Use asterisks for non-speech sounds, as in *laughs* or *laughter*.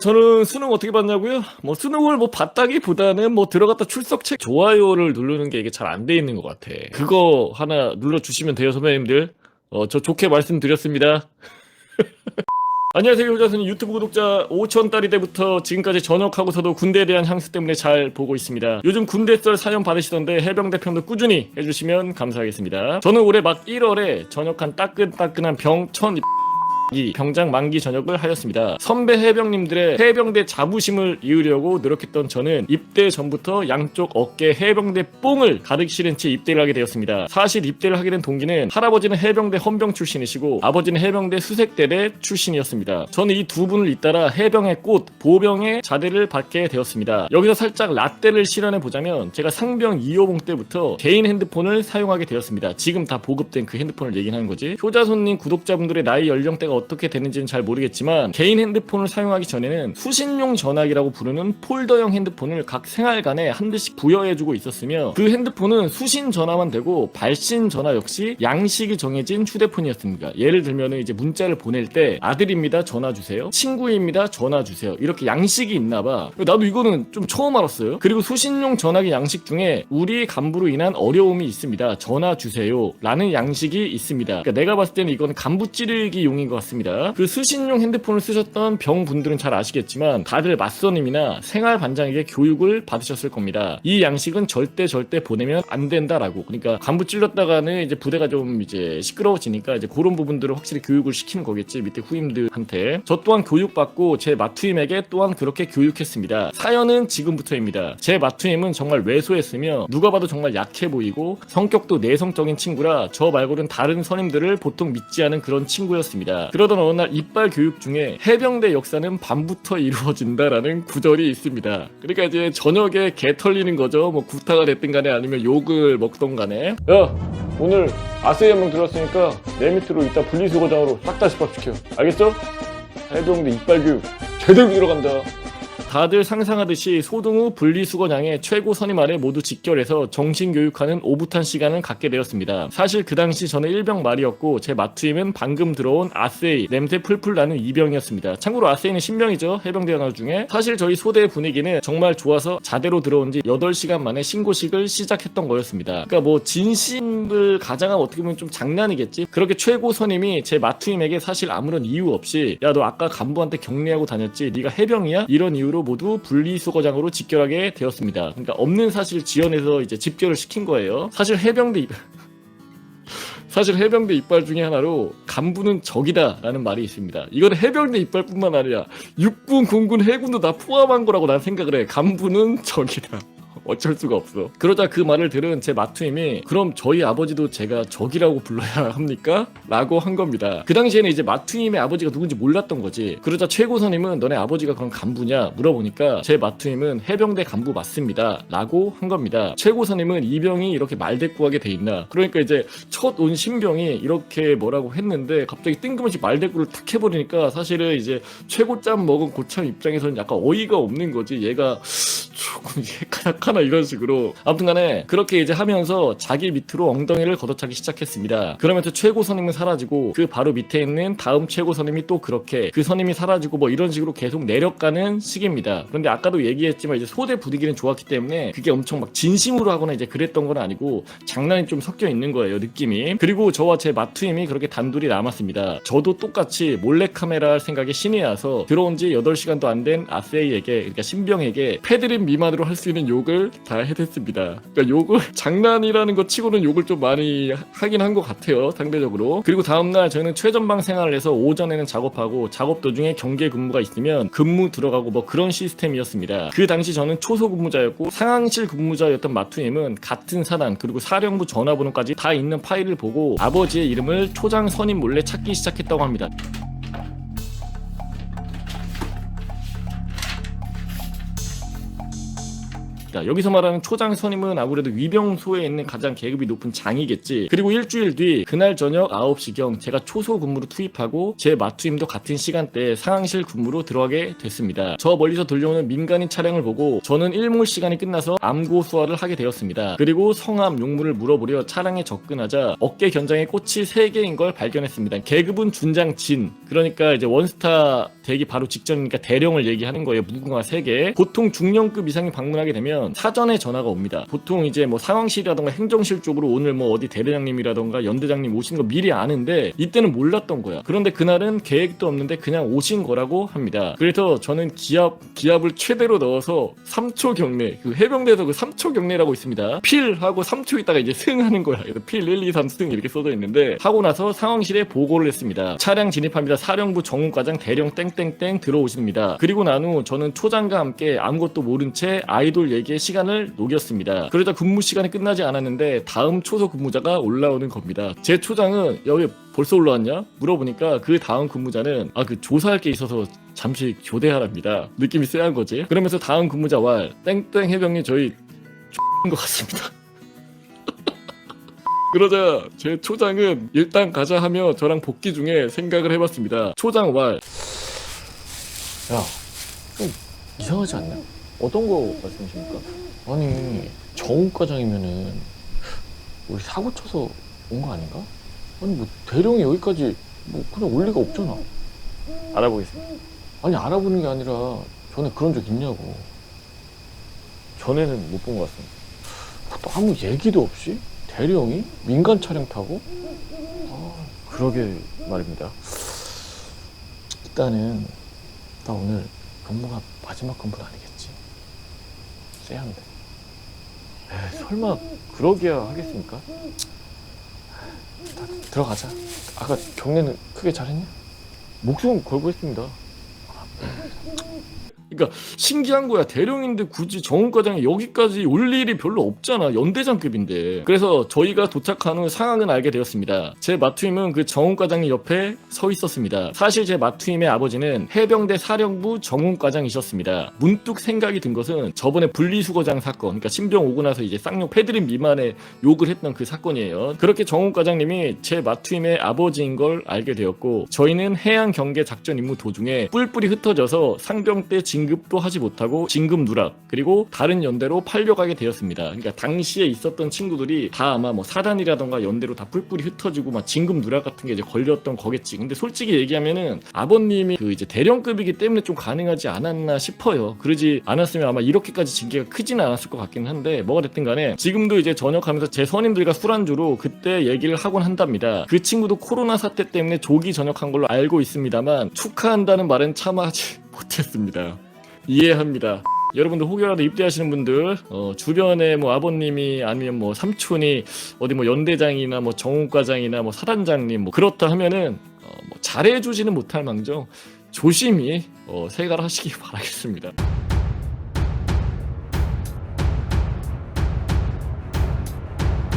저는 수능 어떻게 봤냐고요? 뭐 수능을 뭐 봤다기보다는 뭐 들어갔다 출석책 좋아요를 누르는 게 이게 잘 안 돼 있는 것 같아. 그거 하나 눌러주시면 돼요, 선배님들. 어, 저 좋게 말씀드렸습니다. *laughs* 안녕하세요, 효자손님 유튜브 구독자 5천 달이 때부터 지금까지 전역하고서도 군대에 대한 향수 때문에 잘 보고 있습니다. 요즘 군대 썰 사연 받으시던데 해병대 편도 꾸준히 해주시면 감사하겠습니다. 저는 올해 막 1월에 전역한 따끈따끈한 병천 이 병장 만기 전역을 하였습니다. 선배 해병님들의 해병대 자부심을 이으려고 노력했던 저는 입대 전부터 양쪽 어깨 해병대 뽕을 가득 실은 채 입대를 하게 되었습니다. 사실 입대를 하게 된 동기는 할아버지는 해병대 헌병 출신이시고 아버지는 해병대 수색대대 출신이었습니다. 저는 이 두 분을 잇따라 해병의 꽃 보병의 자대를 받게 되었습니다. 여기서 살짝 라떼를 실현해 보자면 제가 상병 2호봉 때부터 개인 핸드폰을 사용하게 되었습니다. 지금 다 보급된 그 핸드폰을 얘기하는 거지. 효자손님 구독자분들의 나이 연령대가 어떻게 되는지는 잘 모르겠지만 개인 핸드폰을 사용하기 전에는 수신용 전화기라고 부르는 폴더형 핸드폰을 각 생활관에 한 대씩 부여해주고 있었으며 그 핸드폰은 수신 전화만 되고 발신 전화 역시 양식이 정해진 휴대폰이었습니다. 예를 들면 이제 문자를 보낼 때 아들입니다 전화 주세요. 친구입니다 전화 주세요. 이렇게 양식이 있나봐. 나도 이거는 좀 처음 알았어요. 그리고 수신용 전화기 양식 중에 우리 간부로 인한 어려움이 있습니다. 전화 주세요. 라는 양식이 있습니다. 그러니까 내가 봤을 때는 이건 간부 찌르기 용인 것 같습니다. 그 수신용 핸드폰을 쓰셨던 병분들은 잘 아시겠지만 다들 맞선임이나 생활 반장에게 교육을 받으셨을 겁니다. 이 양식은 절대 절대 보내면 안 된다라고. 그러니까 간부 찔렀다가는 이제 부대가 좀 이제 시끄러워지니까 이제 그런 부분들을 확실히 교육을 시키는 거겠지 밑에 후임들한테. 저 또한 교육받고 제 마투임에게 또한 그렇게 교육했습니다. 사연은 지금부터입니다. 제 마투임은 정말 왜소했으며 누가 봐도 정말 약해 보이고 성격도 내성적인 친구라 저 말고는 다른 선임들을 보통 믿지 않은 그런 친구였습니다. 그러던 어느 날 이빨 교육 중에 해병대 역사는 밤부터 이루어진다라는 구절이 있습니다. 그러니까 이제 저녁에 개 털리는 거죠. 뭐 구타가 됐든 간에 아니면 욕을 먹던 간에 야 오늘 아세이 한명 들었으니까 내 밑으로 이따 분리수거장으로 싹 다 집합시켜. 알겠어? 해병대 이빨 교육 제대로 들어간다. 다들 상상하듯이 소등 후 분리수거장의 최고 선임 아래 모두 직결해서 정신교육하는 오붓한 시간을 갖게 되었습니다. 사실 그 당시 저는 1병 말이었고 제 마투임은 방금 들어온 아세이 냄새 풀풀 나는 2병이었습니다. 참고로 아세이는 신병이죠. 해병대 연화 중에. 사실 저희 소대의 분위기는 정말 좋아서 자대로 들어온 지 8시간 만에 신고식을 시작했던 거였습니다. 그러니까 뭐 진심을 가장하면 어떻게 보면 좀 장난이겠지. 그렇게 최고 선임이 제 마투임에게 사실 아무런 이유 없이 야 너 아까 간부한테 격리하고 다녔지 네가 해병이야? 이런 이유로 모두 분리수거장으로 직결하게 되었습니다. 그러니까 없는 사실 지연해서 이제 집결을 시킨 거예요. 사실 해병대 입- *laughs* 사실 해병대 이빨 중에 하나로 간부는 적이다라는 말이 있습니다. 이건 해병대 이빨뿐만 아니라 육군, 공군, 해군도 다 포함한 거라고 난 생각을 해. 간부는 적이다. 어쩔 수가 없어. 그러자 그 말을 들은 제 마투임이 그럼 저희 아버지도 제가 적이라고 불러야 합니까? 라고 한 겁니다. 그 당시에는 이제 마투임의 아버지가 누군지 몰랐던 거지. 그러자 최고선임은 너네 아버지가 그럼 간부냐 물어보니까 제 마투임은 해병대 간부 맞습니다. 라고 한 겁니다. 최고선임은 이병이 이렇게 말대꾸하게 돼 있나. 그러니까 이제 첫 온 신병이 이렇게 뭐라고 했는데 갑자기 뜬금없이 말대꾸를 탁 해버리니까 사실은 이제 최고짬 먹은 고참 입장에서는 약간 어이가 없는 거지. 얘가 *laughs* 조금 해카나카나 이런 식으로 아무튼간에 그렇게 이제 하면서 자기 밑으로 엉덩이를 걷어차기 시작했습니다. 그러면서 최고 선임은 사라지고 그 바로 밑에 있는 다음 최고 선임이 또 그렇게 그 선임이 사라지고 뭐 이런 식으로 계속 내려가는 시기입니다. 그런데 아까도 얘기했지만 이제 소대 분위기는 좋았기 때문에 그게 엄청 막 진심으로 하거나 이제 그랬던 건 아니고 장난이 좀 섞여 있는 거예요 느낌이. 그리고 저와 제 마투임이 그렇게 단둘이 남았습니다. 저도 똑같이 몰래카메라 할 생각에 신이 나서 들어온 지 8시간도 안 된 아세이에게 그러니까 신병에게 패드립 미만으로 할 수 있는 욕을 다 해댔습니다. 그러니까 욕을 *laughs* 장난이라는 것 치고는 욕을 좀 많이 하긴 한 것 같아요 상대적으로. 그리고 다음날 저는 최전방 생활을 해서 오전에는 작업하고 작업 도중에 경계 근무가 있으면 근무 들어가고 뭐 그런 시스템이었습니다. 그 당시 저는 초소 근무자였고 상황실 근무자였던 마투임은 같은 사단 그리고 사령부 전화번호까지 다 있는 파일을 보고 아버지의 이름을 초장 선임 몰래 찾기 시작했다고 합니다. 있습니다. 여기서 말하는 초장 선임은 아무래도 위병소에 있는 가장 계급이 높은 장이겠지. 그리고 일주일 뒤 그날 저녁 9시경 제가 초소 근무로 투입하고 제 마투임도 같은 시간대에 상황실 근무로 들어가게 됐습니다. 저 멀리서 들려오는 민간인 차량을 보고 저는 일몰 시간이 끝나서 암고 수화를 하게 되었습니다. 그리고 성함 용무를 물어보려 차량에 접근하자 어깨 견장에 꽃이 3개인 걸 발견했습니다. 계급은 준장 진. 그러니까 이제 원스타 되기 바로 직전이니까 대령을 얘기하는 거예요. 무궁화 3개. 보통 중령급 이상이 방문하게 되면 사전에 전화가 옵니다. 보통 이제 뭐 상황실이라던가 행정실 쪽으로 오늘 뭐 어디 대대장님이라던가 연대장님 오신 거 미리 아는데 이때는 몰랐던 거야. 그런데 그날은 계획도 없는데 그냥 오신 거라고 합니다. 그래서 저는 기압 기압을 최대로 넣어서 3초 경례 그 해병대에서 그 3초 경례라고 있습니다. 필 하고 3초 있다가 이제 승 하는 거야. 그래서 필 1, 2, 3 승 이렇게 써져 있는데 하고 나서 상황실에 보고를 했습니다. 차량 진입합니다. 사령부 정훈과장 대령 땡땡땡 들어오십니다. 그리고 난 후 저는 초장과 함께 아무것도 모른 채 아이돌 얘기 에 시간을 녹였습니다. 그러다 근무 시간이 끝나지 않았는데 다음 초소 근무자가 올라오는 겁니다. 제 초장은 여기 벌써 올라왔냐? 물어보니까 그 다음 근무자는 아 그 조사할 게 있어서 잠시 교대하랍니다. 느낌이 쎄한 거지. 그러면서 다음 근무자 왈 땡땡 해병이 저희 X인 것 같습니다. *laughs* 그러자 제 초장은 일단 가자 하며 저랑 복귀 중에 생각을 해봤습니다. 초장 왈 야, 좀 이상하지 않냐? 어떤 거 말씀이십니까? 아니 정우과장이면은 우리 사고 쳐서 온 거 아닌가? 아니 뭐 대령이 여기까지 뭐 그냥 올 리가 없잖아. 알아보겠습니다. 아니 알아보는 게 아니라 전에 그런 적 있냐고. 전에는 못 본 것 같습니다. 또 아무 얘기도 없이 대령이 민간 차량 타고? 아, 그러게 말입니다. 일단은 나 오늘 근무가 마지막 근무는 아니겠지. 쎄한데. 설마 그러기야 하겠습니까? 다 들어가자. 아까 경례는 크게 잘했냐? 목숨 걸고 했습니다. 그러니까 신기한 거야. 대령인데 굳이 정훈과장이 여기까지 올 일이 별로 없잖아. 연대장급인데. 그래서 저희가 도착한 후 상황은 알게 되었습니다. 제 마투임은 그 정훈과장이 옆에 서 있었습니다. 사실 제 마투임의 아버지는 해병대 사령부 정훈과장이셨습니다. 문득 생각이 든 것은 저번에 분리수거장 사건, 그러니까 신병 오고 나서 이제 쌍욕 패드립 미만의 욕을 했던 그 사건이에요. 그렇게 정훈과장님이 제 마투임의 아버지인 걸 알게 되었고 저희는 해양 경계 작전 임무 도중에 뿔뿔이 흩어져서 상병 때 진급 도 하지 못하고 진급 누락 그리고 다른 연대로 팔려가게 되었습니다. 그러니까 당시에 있었던 친구들이 다 아마 뭐 사단이라던가 연대로 다 뿔뿔이 흩어지고 막 진급 누락 같은 게 이제 걸렸던 거겠지. 근데 솔직히 얘기하면은 아버님이 그 이제 대령급이기 때문에 좀 가능하지 않았나 싶어요. 그러지 않았으면 아마 이렇게까지 징계가 크지는 않았을 것 같긴 한데 뭐가 됐든 간에 지금도 이제 전역하면서 제 선임들과 술안주로 그때 얘기를 하곤 한답니다. 그 친구도 코로나 사태 때문에 조기 전역한 걸로 알고 있습니다만 축하한다는 말은 차마 하지 못했습니다. 이해합니다. 여러분들 혹여라도 입대하시는 분들 어, 주변에 뭐 아버님이 아니면 뭐 삼촌이 어디 뭐 연대장이나 뭐 정훈과장이나 뭐 사단장님 뭐 그렇다 하면은 어, 뭐 잘해주지는 못할 망정 조심히 어, 생활하시기 *laughs* 바라겠습니다.